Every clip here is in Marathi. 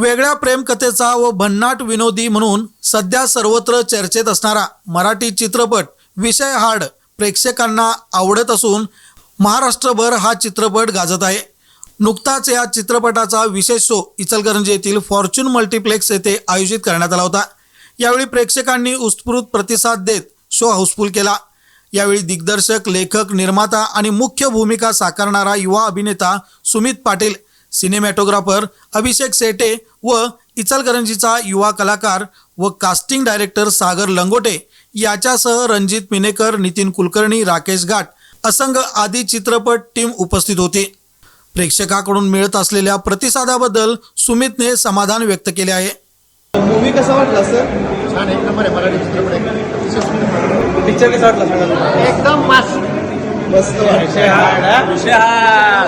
वेगळ्या प्रेमकथेचा व भन्नाट विनोदी म्हणून सध्या सर्वत्र चर्चेत असणारा मराठी चित्रपट विषय हार्ड प्रेक्षकांना आवडत असून महाराष्ट्रभर हा चित्रपट गाजत आहे. नुकताच या चित्रपटाचा विशेष शो इचलकरंजी येथील फॉर्च्यून मल्टिप्लेक्स येथे आयोजित करण्यात आला होता. यावेळी प्रेक्षकांनी उत्स्फूर्त प्रतिसाद देत शो हाऊसफुल केला. यावेळी दिग्दर्शक लेखक निर्माता आणि मुख्य भूमिका साकारणारा युवा अभिनेता सुमित पाटील सिनेमॅटोग्राफर अभिषेक सेटे व इचलकरंजीचा युवा कलाकार व कास्टिंग डायरेक्टर सागर लंगोटे याच्यासह रणजित मिनेकर नितीन कुलकर्णी राकेश घाट असंग आदी चित्रपट टीम उपस्थित होती. प्रेक्षकाकडून मिळत असलेल्या प्रतिसादाबद्दल सुमितने समाधान व्यक्त केले आहे. मूवी कसा वाटला सर? छान एक नंबर आहे मराठी चित्रपट. पिक्चर कसा वाटला एकदम मस्त. मस्त विषय हार्ड विषय हार्ड.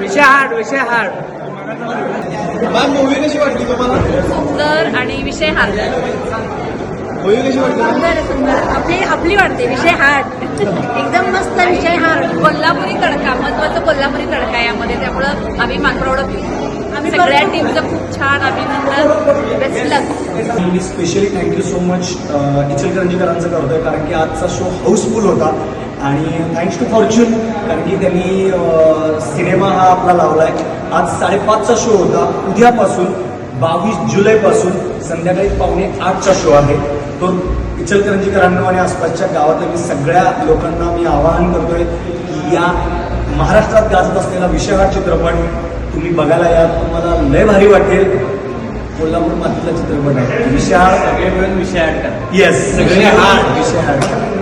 विषय हार्ड विषय हार्ड मॅम मूवी कशी वाटली तुम्हाला? सुंदर आणि विषय हार्ड. मूवी कशी वाटली? सुंदर सुंदर. आपली आपली वाटते विषय हार्ड. एकदम मस्त विषय हार्ड. कोल्हापुरी तडका महत्त्वाचा कोल्हापुरी तडका आहे यामध्ये. त्यामुळं आम्ही आम्ही सगळ्या टीमचं खूप छान अभिनंदन. Best luck me specially thank you so much इचलकरंजीकरांचं करतोय कारण की आजचा शो हाऊसफुल होता. आणि थँक्स टू फॉर्च्यून कारण की त्यांनी सिनेमा हा आपला लावलाय. आज साडेपाचचा शो होता. उद्यापासून बावीस जुलैपासून संध्याकाळी पावणे आठचा शो आहे. तो इचलकरंजीकरांना आणि आसपासच्या गावातल्या मी सगळ्या लोकांना मी आवाहन करतोय की या महाराष्ट्रात गाजत असलेला विषय हा चित्रपट तुम्ही बघायला या तुम्हाला लय भारी वाटेल. कोल्हापूर मातीतला चित्रपट आहे. विशाळ सगळे मिळून विषय करा. येस सगळे हार्ड विषय हार्ड